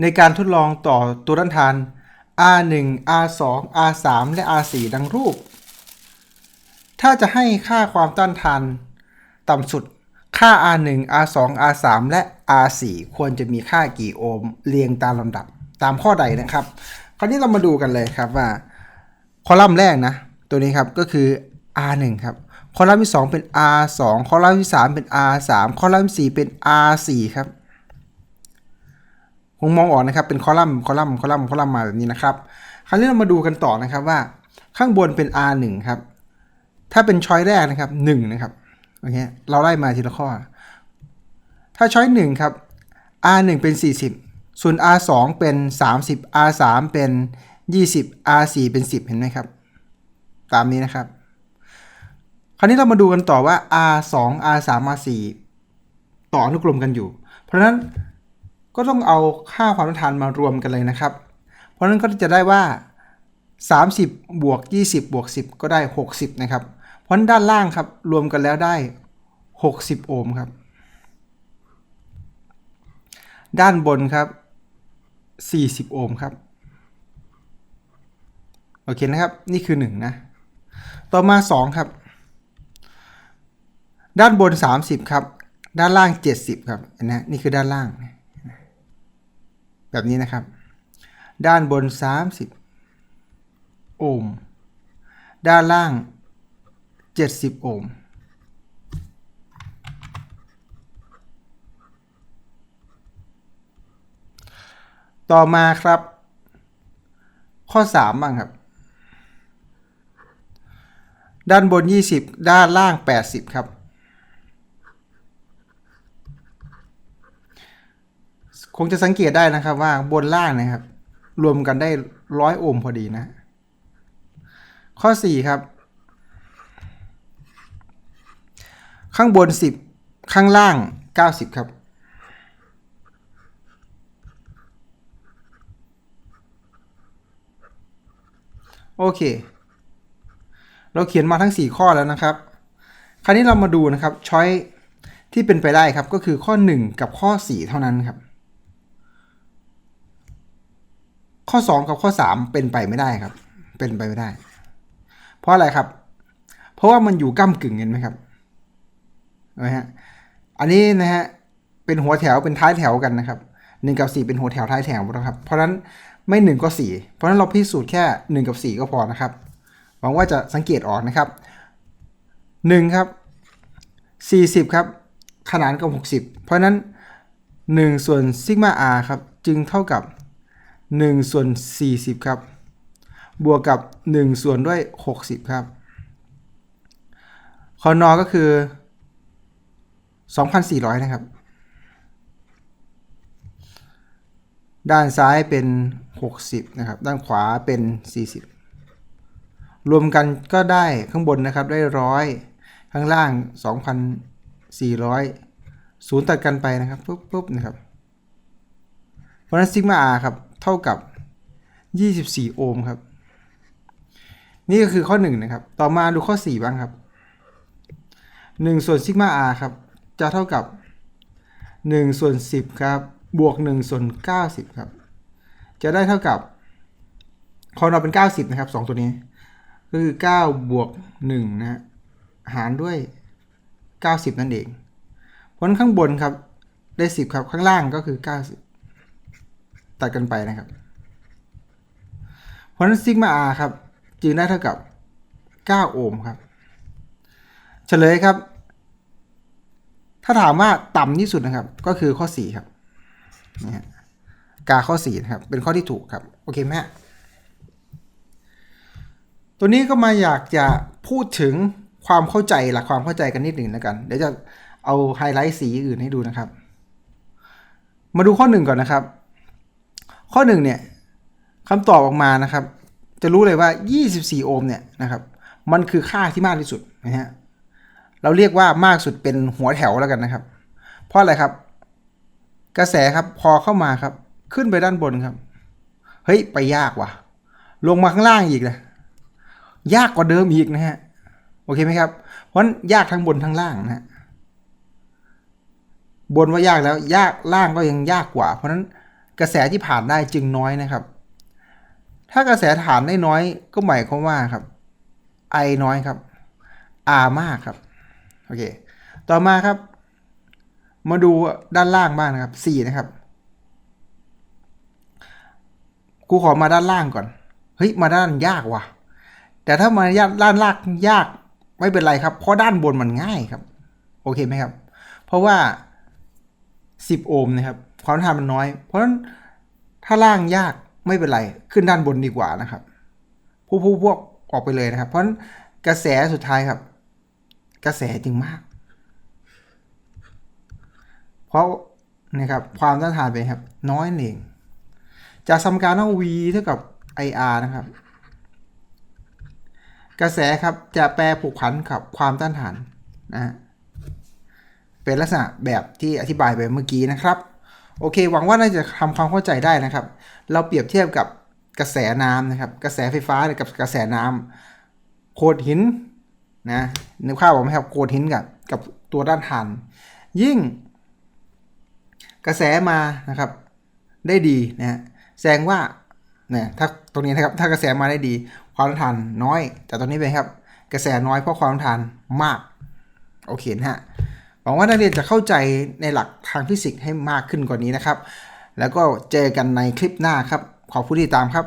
ในการทดลองต่อตัวต้านทาน R1 R2 R3 และ R4 ดังรูป ถ้าจะให้ค่าความต้านทานต่ำสุดค่า R1 R2 R3 และ R4 ควรจะมีค่ากี่โอห์มเรียงตามลำดับตามข้อใดนะครับ คราวนี้เรามาดูกันเลยครับว่า คอลัมน์แรกนะ ตัวนี้ครับก็คือ R1 ครับ คอลัมน์ที่ 2 เป็น R2 คอลัมน์ที่ 3 เป็น R3 คอลัมน์ที่ 4 เป็น R4 ครับ คงมองออกนะครับเป็นคอลัมน์คอลัมน์คอลัมน์คอลัมน์มาแบบนี้นะครับคราวนี้เรามาดูกันต่อนะครับว่าข้างบนเป็น R1 ครับ ถ้าเป็นช้อยแรกนะครับ1นะครับโอเคเราไล่มาทีละข้อ ถ้าช้อย1ครับ R1 เป็น 40 ส่วน R2 เป็น 30 R3 เป็น 20 R4 เป็น 10 เห็นไหมครับ ตามนี้นะครับ คราวนี้เรามาดูกันต่อว่า R2 R3 R4 ต่ออนุกรมกันอยู่ เพราะฉะนั้น ก็ต้องเอาค่าความต้านทานมารวมกันเลยนะครับ เพราะนั้นก็จะได้ว่า 30 บวก 20 บวก 10 ก็ได้ 60 นะครับ เพราะด้านล่างครับรวมกันแล้วได้ 60 โอห์มครับ ด้านบนครับ 40 โอห์มครับ โอเคนะครับ นี่คือ 1 นะ ต่อมา 2 ครับ ด้านบน 30 ครับ ด้านล่าง 70 ครับนะนี่คือด้านล่าง แบบนี้นะครับ ด้านบน 30 โอห์ม ด้านล่าง 70 โอห์ม ต่อมาครับ ข้อ 3 บ้างครับ ด้านบน 20 ด้านล่าง 80 ครับ ค งจะสังเกตได้นะครับว่าบนล่างนะครับ รวมกันได้100โอห์มพอดีนะ ข้อ 4 ครับ ข้างบน 10 ข้างล่าง 90 ครับ โอเค เราเขียนมาทั้ง 4 ข้อแล้วนะครับ คราวนี้เรามาดูนะครับช้อยที่เป็นไปได้ครับก็คือข้อ 1 กับข้อ 4 เท่านั้นครับ ข้อ 2 กับข้อ 3 เป็นไปไม่ได้ครับ เป็นไปไม่ได้ เพราะอะไรครับ เพราะว่ามันอยู่ก้ากึ่งเห็นไหมครับนะฮะอันนี้นะฮะเป็นหัวแถวเป็นท้ายแถวกันนะครับหนึ่งกับสี่เป็นหัวแถวท้ายแถวนะครับ เพราะฉะนั้นไม่หนึ่งก็สี่เพราะฉะนั้นเราพิสูจน์แค่หนึ่งกับสี่ก็พอนะครับ หวังว่าจะสังเกตออกนะครับหนึ่งครับสี่สิบครับ ขนานกับหกสิบเพราะฉะนั้นหนึ่งส่วนซิกมา r ครับ จึงเท่ากับ หนึ่งส่วนสี่สิบครับ บวกกับหนึ่งส่วนด้วยหกสิบครับคอนอก็คือ 2,400 นะครับ ด้านซ้ายเป็น 60 นะครับ ด้านขวาเป็น 40 รวมกันก็ได้ข้างบนนะครับได้ร้อยข้างล่าง 2,400 ศูนย์ตัดกันไปนะครับปุ๊บปุ๊บนะครับ เพราะฉะนั้นซิกมา r ครับ เท่ากับ 24 โอห์มครับ นี่ก็คือข้อ 1 นะครับ ต่อมาดูข้อ 4 บ้างครับ 1 ส่วนซิกมา r ครับ จะเท่ากับ 1 ส่วน 10 ครับ บวก 1 ส่วน 90 ครับ จะได้เท่ากับคอนอเป็น 90 นะครับ 2 ตัวนี้ก็คือ9บวก1นะฮะหารด้วย 90 นั่นเองเพราะฉะนั้นข้างบนครับได้ 10 ครับ ข้างล่างก็คือ 90 ตัดกันไปนะครับ เพราะฉะนั้นซิกมา r ครับจึงได้เท่ากับ 9 โอห์มครับ เฉลยครับ ถ้าถามว่าต่ำที่สุดนะครับ ก็คือข้อ 4 ครับนะฮะกาข้อ 4 นะครับ เป็นข้อที่ถูกครับ โอเคไหมตัวนี้ก็มาอยากจะพูดถึงความเข้าใจหลักความเข้าใจกันนิดหนึ่งแล้วกัน เดี๋ยวจะเอาไฮไลท์สีอื่นให้ดูนะครับ มาดูข้อ1ก่อนนะครับ ข้อ1เนี่ยคำตอบออกมานะครับ จะรู้เลยว่า 24 โอห์มเนี่ยนะครับ มันคือค่าที่มากที่สุดนะฮะเราเรียกว่ามากสุดเป็นหัวแถวแล้วกันนะครับ เพราะอะไรครับ กระแสครับพอเข้ามาครับ ขึ้นไปด้านบนครับ เฮ้ย ไปยากว่ะ ลงมาข้างล่างอีกนะยากกว่าเดิมอีกนะฮะโอเคไหมครับ เพราะฉะนั้นยากทั้งบนทั้งล่างนะฮะบนว่ายากแล้วยากล่างก็ยังยากกว่า เพราะฉะนั้น กระแสที่ผ่านได้จึงน้อยนะครับ ถ้ากระแสฐานได้น้อยก็หมายความว่าครับ I น้อยครับ R มากครับโอเคต่อมาครับ มาดูด้านล่างบ้างนะครับ4นะครับกูขอมาด้านล่างก่อนเฮ้ยมาด้านยากว่ะ แต่ถ้ามาด้านล่างยากไม่เป็นไรครับเพราะด้านบนมันง่ายครับ โอเคไหมครับ เพราะว่า 10 โอห์มนะครับ ความต้านทานมันน้อย เพราะฉะนั้นถ้าล่างยากไม่เป็นไร ขึ้นด้านบนดีกว่านะครับพวกพวกพวกออกไปเลยนะครับ เพราะฉะนั้นกระแสสุดท้ายครับ กระแสจึงมาก เพราะนะครับความต้านทานเป็นครับ น้อยนั่นเองจากสมการเท่า v เท่ากับ ir นะครับ กระแสครับจะแปรผูกพันกับความต้านทานนะเป็นลักษณะแบบที่อธิบายไปเมื่อกี้นะครับ โอเค หวังว่าน่าจะทำความเข้าใจได้นะครับ เราเปรียบเทียบกับกระแสน้ำนะครับ กระแสไฟฟ้ากับกระแสน้ำโขดหินนะนึกภาพออกไหมครับโขดหินกับกับตัวด้านทานยิ่ง กระแสมานะครับ ได้ดีนะฮะแสดงว่าเนี่ยถ้าตรงนี้นะครับถ้ากระแสมาได้ดี ความต้านทานน้อย แต่ตรงนี้เป็นครับ กระแสน้อยเพราะความต้านทานมาก โอเคนะฮะ หวังว่านักเรียนจะเข้าใจในหลักทางฟิสิกส์ให้มากขึ้นกว่านี้นะครับ แล้วก็เจอกันในคลิปหน้าครับ ขอบคุณที่ติดตามครับ